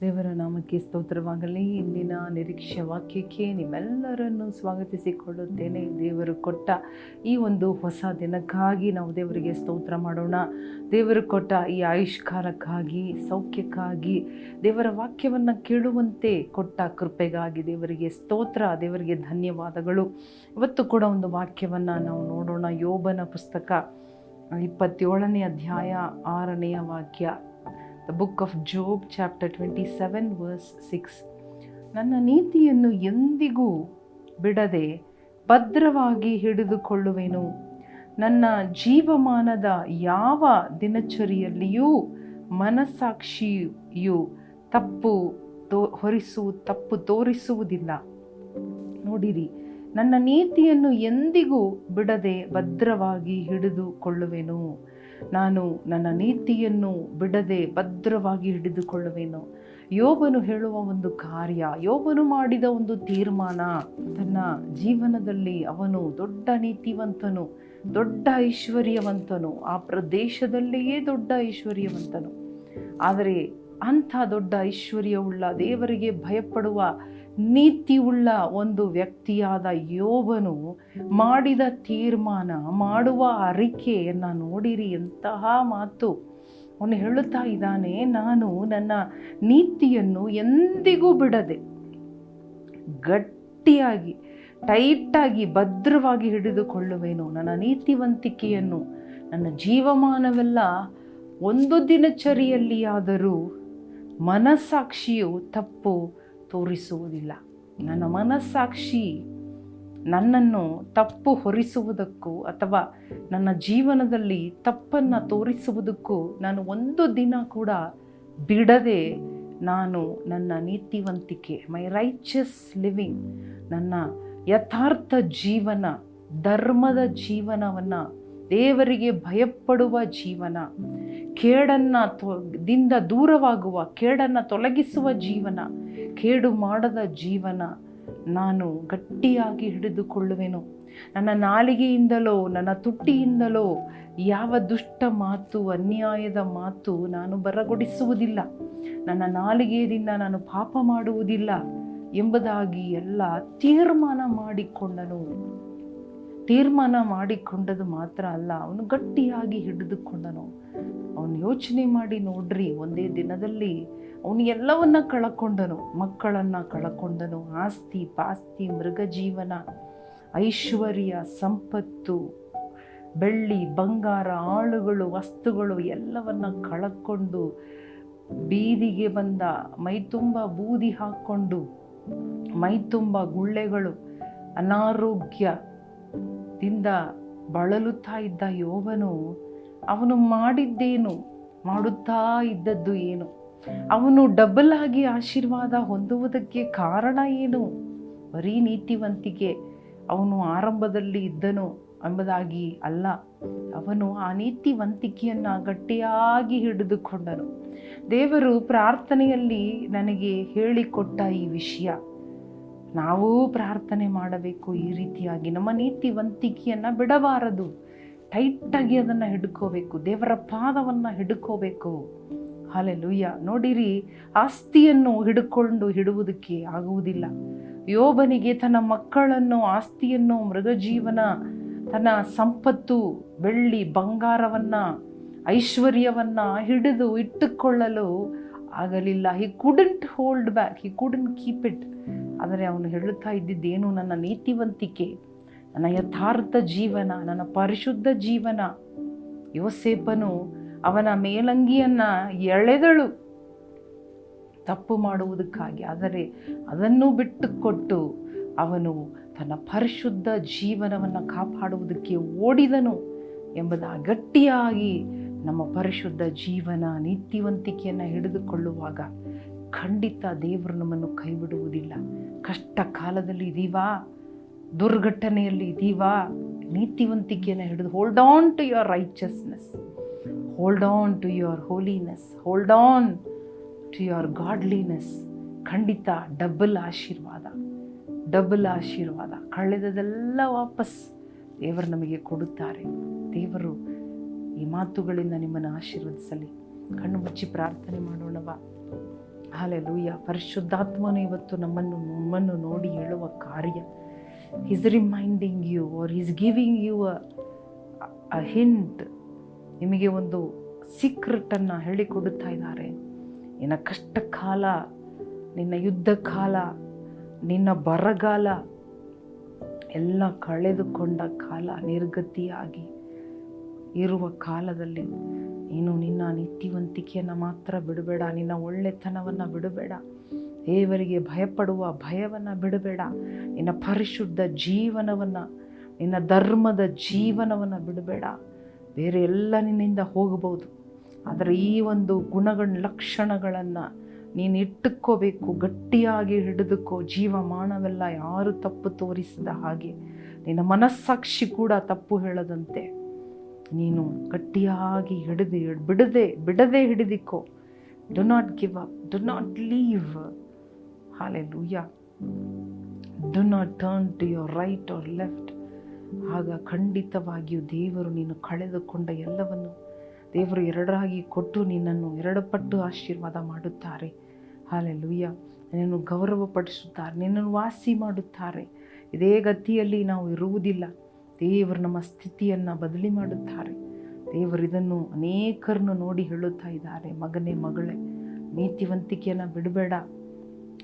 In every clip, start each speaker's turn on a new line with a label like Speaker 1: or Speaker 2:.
Speaker 1: ದೇವರ ನಾಮಕ್ಕೆ ಸ್ತೋತ್ರವಾಗಲಿ. ಇಂದಿನ ನಿರೀಕ್ಷೆ ವಾಕ್ಯಕ್ಕೆ ನಿಮ್ಮೆಲ್ಲರನ್ನು ಸ್ವಾಗತಿಸಿಕೊಳ್ಳುತ್ತೇನೆ. ದೇವರು ಕೊಟ್ಟ ಈ ಒಂದು ಹೊಸ ದಿನಕ್ಕಾಗಿ ನಾವು ದೇವರಿಗೆ ಸ್ತೋತ್ರ ಮಾಡೋಣ. ದೇವರು ಕೊಟ್ಟ ಈ ಆಯುಷ್ಕಾರಕ್ಕಾಗಿ, ಸೌಖ್ಯಕ್ಕಾಗಿ, ದೇವರ ವಾಕ್ಯವನ್ನು ಕೇಳುವಂತೆ ಕೊಟ್ಟ ಕೃಪೆಗಾಗಿ ದೇವರಿಗೆ ಸ್ತೋತ್ರ, ದೇವರಿಗೆ ಧನ್ಯವಾದಗಳು. ಇವತ್ತು ಕೂಡ ಒಂದು ವಾಕ್ಯವನ್ನು ನಾವು ನೋಡೋಣ. ಯೋಬನ ಪುಸ್ತಕ ಇಪ್ಪತ್ತೇಳನೇ ಅಧ್ಯಾಯ ಆರನೆಯ ವಾಕ್ಯ. The book of Job chapter twenty seven verse six ನನ್ನ ನೀತಿಯನ್ನು ಎಂದಿಗೂ ಬಿಡದೆ ಭದ್ರವಾಗಿ ಹಿಡಿದುಕೊಳ್ಳುವೆನು. ನನ್ನ ಜೀವಮಾನದ ಯಾವ ದಿನಚರಿಯಲ್ಲಿಯೂ ಮನಸ್ಸಾಕ್ಷಿಯು ತಪ್ಪು ತೋ, ಹೊರಿಸು, ತಪ್ಪು ತೋರಿಸುವುದಿಲ್ಲ. ನೋಡಿರಿ, ನನ್ನ ನೀತಿಯನ್ನು ಎಂದಿಗೂ ಬಿಡದೆ ಭದ್ರವಾಗಿ ಹಿಡಿದುಕೊಳ್ಳುವೆನು. ನಾನು ನನ್ನ ನೀತಿಯನ್ನು ಬಿಡದೆ ಭದ್ರವಾಗಿ ಹಿಡಿದುಕೊಳ್ಳುವೆನು. ಯೋಬನು ಹೇಳುವ ಒಂದು ಕಾರ್ಯ, ಯೋಬನು ಮಾಡಿದ ಒಂದು ತೀರ್ಮಾನ, ತನ್ನ ಜೀವನದಲ್ಲಿ ಅವನು ದೊಡ್ಡ ನೀತಿವಂತನು, ದೊಡ್ಡ ಐಶ್ವರ್ಯವಂತನು, ಆ ಪ್ರದೇಶದಲ್ಲಿಯೇ ದೊಡ್ಡ ಐಶ್ವರ್ಯವಂತನು. ಆದರೆ ಅಂಥ ದೊಡ್ಡ ಐಶ್ವರ್ಯವುಳ್ಳ ದೇವರಿಗೆ ಭಯಪಡುವ ನೀತಿಯುಳ್ಳ ಒಂದು ವ್ಯಕ್ತಿಯಾದ ಯೋಬನು ಮಾಡಿದ ತೀರ್ಮಾನ, ಮಾಡುವ ಅರಿಕೆಯನ್ನು ನೋಡಿರಿ ಎಂತಹ ಮಾತು. ಅವನು ಹೇಳುತ್ತಾ ಇದ್ದಾನೆ, ನಾನು ನನ್ನ ನೀತಿಯನ್ನು ಎಂದಿಗೂ ಬಿಡದೆ, ಗಟ್ಟಿಯಾಗಿ, ಟೈಟಾಗಿ, ಭದ್ರವಾಗಿ ಹಿಡಿದುಕೊಳ್ಳುವೆನು. ನನ್ನ ನೀತಿವಂತಿಕೆಯನ್ನು, ನನ್ನ ಜೀವಮಾನವೆಲ್ಲ ಒಂದು ದಿನಚರಿಯಲ್ಲಿಯಾದರೂ ಮನಸ್ಸಾಕ್ಷಿಯು ತಪ್ಪು ತೋರಿಸುವುದಿಲ್ಲ. ನನ್ನ ಮನಸ್ಸಾಕ್ಷಿ ನನ್ನನ್ನು ತಪ್ಪು ಹೊರಿಸುವುದಕ್ಕೂ ಅಥವಾ ನನ್ನ ಜೀವನದಲ್ಲಿ ತಪ್ಪನ್ನು ತೋರಿಸುವುದಕ್ಕೂ ನಾನು ಒಂದು ದಿನ ಕೂಡ ಬಿಡದೆ ನಾನು ನನ್ನ ನೀತಿವಂತಿಕೆ ಮೈ ರೈಚಸ್ ಲಿವಿಂಗ್ ನನ್ನ ಯಥಾರ್ಥ ಜೀವನ, ಧರ್ಮದ ಜೀವನವನ್ನು, ದೇವರಿಗೆ ಭಯಪಡುವ ಜೀವನ, ಕೇಡನ್ನು ದಿಂದ ದೂರವಾಗುವ, ಕೇಡನ್ನು ತೊಲಗಿಸುವ ಜೀವನ ಕೇಡು ಮಾಡದ ಜೀವನ ನಾನು ಗಟ್ಟಿಯಾಗಿ ಹಿಡಿದುಕೊಳ್ಳುವೆನು. ನನ್ನ ನಾಲಿಗೆಯಿಂದಲೋ, ನನ್ನ ತುಟ್ಟಿಯಿಂದಲೋ ಯಾವ ದುಷ್ಟ ಮಾತು, ಅನ್ಯಾಯದ ಮಾತು ನಾನು ಬರಗೊಡಿಸುವುದಿಲ್ಲ. ನನ್ನ ನಾಲಿಗೆಯಿಂದ ನಾನು ಪಾಪ ಮಾಡುವುದಿಲ್ಲ ಎಂಬುದಾಗಿ ಎಲ್ಲ ತೀರ್ಮಾನ ಮಾಡಿಕೊಂಡನು. ತೀರ್ಮಾನ ಮಾಡಿಕೊಂಡದು ಮಾತ್ರ ಅಲ್ಲ, ಅವನು ಗಟ್ಟಿಯಾಗಿ ಹಿಡಿದುಕೊಂಡನು. ಅವನು ಯೋಚನೆ ಮಾಡಿ ನೋಡ್ರಿ, ಒಂದೇ ದಿನದಲ್ಲಿ ಅವನು ಎಲ್ಲವನ್ನ ಕಳಕೊಂಡನು, ಮಕ್ಕಳನ್ನು ಕಳಕೊಂಡನು, ಆಸ್ತಿ, ಪಾಸ್ತಿ ಮೃಗ ಜೀವನ ಐಶ್ವರ್ಯ, ಸಂಪತ್ತು, ಬೆಳ್ಳಿ, ಬಂಗಾರ, ಆಳುಗಳು, ವಸ್ತುಗಳು ಎಲ್ಲವನ್ನ ಕಳಕೊಂಡು ಬೀದಿಗೆ ಬಂದ ಮೈತುಂಬ ಬೂದಿ ಹಾಕ್ಕೊಂಡು ಮೈತುಂಬ ಗುಳ್ಳೆಗಳು ಅನಾರೋಗ್ಯದಿಂದ ಬಳಲುತ್ತಾ ಇದ್ದ ಯೋವನು ಅವನು ಮಾಡಿದ್ದೇನು, ಮಾಡುತ್ತಾ ಇದ್ದದ್ದು ಏನು? ಅವನು ಡಬಲ್ ಆಗಿ ಆಶೀರ್ವಾದ ಹೊಂದುವುದಕ್ಕೆ ಕಾರಣ ಏನು? ಬರೀ ನೀತಿವಂತಿಕೆ. ಅವನು ಆರಂಭದಲ್ಲಿ ಇದ್ದನು ಎಂಬುದಾಗಿ ಅಲ್ಲ. ಅವನು ಆ ನೀತಿವಂತಿಕೆಯನ್ನು ಗಟ್ಟಿಯಾಗಿ ಹಿಡಿದುಕೊಂಡನು. ದೇವರು ಪ್ರಾರ್ಥನೆಯಲ್ಲಿ ನನಗೆ ಹೇಳಿಕೊಟ್ಟ ಈ ವಿಷಯ. ನಾವು ಪ್ರಾರ್ಥನೆ ಮಾಡಬೇಕು ಈ ರೀತಿಯಾಗಿ. ನಮ್ಮ ನೀತಿವಂತಿಕೆಯನ್ನು ಬಿಡಬಾರದು. ಟೈಟಾಗಿ ಅದನ್ನು ಹಿಡ್ಕೋಬೇಕು. ದೇವರ ಪಾದವನ್ನು ಹಿಡ್ಕೋಬೇಕು. ಹಾಲೆಲುಯ್ಯ ನೋಡಿರಿ, ಆಸ್ತಿಯನ್ನು ಹಿಡ್ಕೊಂಡು ಹಿಡುವುದಕ್ಕೆ ಆಗುವುದಿಲ್ಲ. ಯೋಬನಿಗೆ ತನ್ನ ಮಕ್ಕಳನ್ನು, ಆಸ್ತಿಯನ್ನು, ಮೃಗಜೀವನ, ತನ್ನ ಸಂಪತ್ತು, ಬೆಳ್ಳಿ, ಬಂಗಾರವನ್ನು, ಐಶ್ವರ್ಯವನ್ನು ಹಿಡಿದು ಇಟ್ಟುಕೊಳ್ಳಲು ಆಗಲಿಲ್ಲ. He couldn't hold back he couldn't keep it ಆದರೆ ಅವನು ಹೇಳುತ್ತಾ ಇದ್ದಿದ್ದೇನು? ನನ್ನ ನೀತಿವಂತಿಕೆ, ನನ್ನ ಯಥಾರ್ಥ ಜೀವನ, ನನ್ನ ಪರಿಶುದ್ಧ ಜೀವನ. ಯೋಸೇಪನು ಅವನ ಮೇಲಂಗಿಯನ್ನು ಎಳೆದಳು. ತಪ್ಪು ಮಾಡುವುದಕ್ಕಾಗಿ, ಆದರೆ ಅದನ್ನು ಬಿಟ್ಟುಕೊಟ್ಟು ಅವನು ತನ್ನ ಪರಿಶುದ್ಧ ಜೀವನವನ್ನು ಕಾಪಾಡುವುದಕ್ಕೆ ಓಡಿದನು ಎಂಬುದ ಗಟ್ಟಿಯಾಗಿ ನಮ್ಮ ಪರಿಶುದ್ಧ ಜೀವನ ನೀತಿವಂತಿಕೆಯನ್ನು ಹಿಡಿದುಕೊಳ್ಳುವಾಗ ಖಂಡಿತ ದೇವರು ನಮ್ಮನ್ನು ಕೈ ಬಿಡುವುದಿಲ್ಲ ಕಷ್ಟ ಕಾಲದಲ್ಲಿ ಇದೀವಾ? ದುರ್ಘಟನೆಯಲ್ಲಿ ಇದೀವಾ? ನೀತಿವಂತಿಕೆಯನ್ನು ಹಿಡಿದು hold on to your righteousness hold on to your holiness hold on to your godliness ಖಂಡಿತ ಡಬಲ್ ಆಶೀರ್ವಾದ ಡಬಲ್ ಆಶೀರ್ವಾದ. ಕಳೆದದೆಲ್ಲ ವಾಪಸ್ ದೇವರು ನಮಗೆ ಕೊಡುತ್ತಾರೆ. ದೇವರು ಈ ಮಾತುಗಳಿಂದ ನಿಮ್ಮನ್ನು ಆಶೀರ್ವದಿಸಲಿ. ಕಣ್ಣು ಮುಚ್ಚಿ ಪ್ರಾರ್ಥನೆ ಮಾಡೋಣವಾ. ಲೂಯ್ಯ ಪರಿಶುದ್ಧಾತ್ಮನು ಇವತ್ತು ನಮ್ಮನ್ನು ನಮ್ಮನ್ನು ನೋಡಿ ಹೇಳುವ ಕಾರ್ಯ. Is reminding you or is giving you a hint ನಿಮಗೆ ಒಂದು ಸೀಕ್ರೆಟನ್ನು ಹೇಳಿಕೊಡುತ್ತಾ ಇದ್ದಾರೆ. ನಿನ್ನ ಕಷ್ಟ ಕಾಲ ನಿನ್ನ ಯುದ್ಧ ಕಾಲ ನಿನ್ನ ಬರಗಾಲ ಎಲ್ಲ ಕಳೆದುಕೊಂಡ ಕಾಲ ನಿರ್ಗತಿಯಾಗಿ ಇರುವ ಕಾಲದಲ್ಲಿ ನೀನು ನಿನ್ನ ನಿತ್ಯವಂತಿಕೆಯನ್ನು ಮಾತ್ರ ಬಿಡಬೇಡ, ನಿನ್ನ ಒಳ್ಳೆತನವನ್ನು ಬಿಡಬೇಡ, ದೇವರಿಗೆ ಭಯಪಡುವ ಭಯವನ್ನು ಬಿಡಬೇಡ, ನಿನ್ನ ಪರಿಶುದ್ಧ ಜೀವನವನ್ನು, ನಿನ್ನ ಧರ್ಮದ ಜೀವನವನ್ನು ಬಿಡಬೇಡ. ಬೇರೆ ಎಲ್ಲ ನಿನ್ನಿಂದ ಹೋಗಬಹುದು. ಆದರೆ ಈ ಒಂದು ಗುಣಗಳ, ಲಕ್ಷಣಗಳನ್ನು ನೀನು ಇಟ್ಟುಕೋಬೇಕು, ಗಟ್ಟಿಯಾಗಿ ಹಿಡಿದುಕೋ ಜೀವಮಾನವೆಲ್ಲ ಯಾರು ತಪ್ಪು ತೋರಿಸಿದ ಹಾಗೆ. ನಿನ್ನ ಮನಸ್ಸಾಕ್ಷಿ ಕೂಡ ತಪ್ಪು ಹೇಳದಂತೆ. ನೀನು ಗಟ್ಟಿಯಾಗಿ ಹಿಡಿದು, ಬಿಡದೆ ಬಿಡದೆ ಹಿಡಿದಿಕೋ. Do not give up do not leave hallelujah do not turn to your right or left ಆಗ ಖಂಡಿತವಾಗಿಯೂ ದೇವರು ನೀನು ಕಳೆದುಕೊಂಡ ಎಲ್ಲವನ್ನು ದೇವರು ಎರಡರಾಗಿ ಕೊಟ್ಟು ನಿನ್ನನ್ನು ಎರಡು ಪಟ್ಟು ಆಶೀರ್ವಾದ ಮಾಡುತ್ತಾರೆ. ಹಾಲೆ ಲೂಯ್ಯ ನಿನ್ನನ್ನು ಗೌರವಪಡಿಸುತ್ತಾರೆ. ನಿನ್ನನ್ನು ವಾಸಿ ಮಾಡುತ್ತಾರೆ. ಇದೇ ಗತಿಯಲ್ಲಿ ನಾವು ಇರುವುದಿಲ್ಲ. ದೇವರು ನಮ್ಮ ಸ್ಥಿತಿಯನ್ನು ಬದಲಿ ಮಾಡುತ್ತಾರೆ. ದೇವರು ಇದನ್ನು ಅನೇಕರನ್ನು ನೋಡಿ ಹೇಳುತ್ತಾ ಇದ್ದಾರೆ. ಮಗನೇ, ಮಗಳೇ, ನೀತಿವಂತಿಕೆಯನ್ನು ಬಿಡಬೇಡ.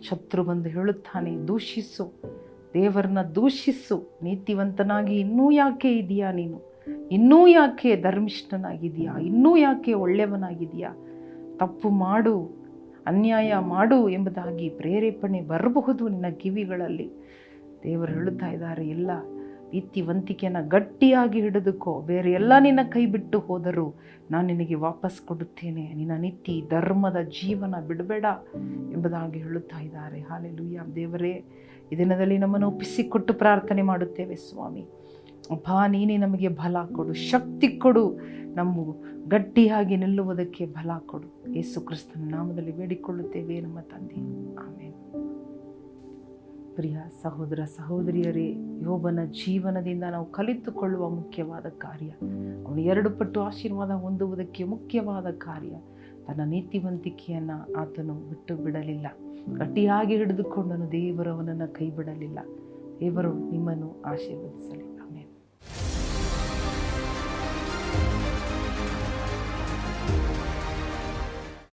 Speaker 1: ಶತ್ರು ಬಂದು ಹೇಳುತ್ತಾನೆ, ದೂಷಿಸು. ದೇವರನ್ನ ದೂಷಿಸು, ನೀತಿವಂತನಾಗಿ ಇನ್ನೂ ಯಾಕೆ ಇದೆಯಾ ನೀನು? ಇನ್ನೂ ಯಾಕೆ ಧರ್ಮಿಷ್ಠನಾಗಿದೆಯಾ ಇನ್ನೂ ಯಾಕೆ ಒಳ್ಳೆಯವನಾಗಿದೆಯಾ ತಪ್ಪು ಮಾಡು, ಅನ್ಯಾಯ ಮಾಡು ಎಂಬುದಾಗಿ ಪ್ರೇರೇಪಣೆ ಬರಬಹುದು ನಿನ್ನ ಕಿವಿಗಳಲ್ಲಿ. ದೇವರು ಹೇಳುತ್ತಾ ಇದ್ದಾರೆ ಎಲ್ಲ ನೀತಿವಂತಿಕೆಯನ್ನು ಗಟ್ಟಿಯಾಗಿ ಹಿಡಿದುಕೋ. ಬೇರೆ ಎಲ್ಲ ನಿನ್ನ ಕೈ ಬಿಟ್ಟು ಹೋದರೂ ನಾನು ನಿನಗೆ ವಾಪಸ್ ಕೊಡುತ್ತೇನೆ. ನಿನ್ನ ನೀತಿ ಧರ್ಮದ ಜೀವನ ಬಿಡಬೇಡ ಎಂಬುದಾಗಿ ಹೇಳುತ್ತಾ ಇದ್ದಾರೆ. ಹಾಲೆಲೂಯ. ದೇವರೇ, ಈ ದಿನದಲ್ಲಿ ನಮ್ಮನ್ನು ಒಪ್ಪಿಸಿಕೊಟ್ಟು ಪ್ರಾರ್ಥನೆ ಮಾಡುತ್ತೇವೆ ಸ್ವಾಮಿ. ಅಪ್ಪ, ನೀನೇ ನಮಗೆ ಬಲ ಕೊಡು, ಶಕ್ತಿ ಕೊಡು, ನಮ್ಮ ಗಟ್ಟಿಯಾಗಿ ನಿಲ್ಲುವುದಕ್ಕೆ ಬಲ ಕೊಡು. ಯೇಸು ಕ್ರಿಸ್ತನ ನಾಮದಲ್ಲಿ ಬೇಡಿಕೊಳ್ಳುತ್ತೇವೆ ನಮ್ಮ ತಂದೆ. ಆಮೇಲೆ ಪ್ರಿಯ ಸಹೋದರ ಸಹೋದರಿಯರೇ, ಯೋಬನ ಜೀವನದಿಂದ ನಾವು ಕಲಿತುಕೊಳ್ಳುವ ಮುಖ್ಯವಾದ ಕಾರ್ಯ. ಅವನು ಎರಡು ಪಟ್ಟು ಆಶೀರ್ವಾದ ಹೊಂದುವುದಕ್ಕೆ ಮುಖ್ಯವಾದ ಕಾರ್ಯ. ತನ್ನ ನೀತಿವಂತಿಕೆಯನ್ನು ಆತನು ಬಿಟ್ಟು ಬಿಡಲಿಲ್ಲ ಗಟ್ಟಿಯಾಗಿ ಹಿಡಿದುಕೊಂಡನು ದೇವರವನನ್ನು ಕೈ ಬಿಡಲಿಲ್ಲ ದೇವರು ನಿಮ್ಮನ್ನು ಆಶೀರ್ವದಿಸಲಿ.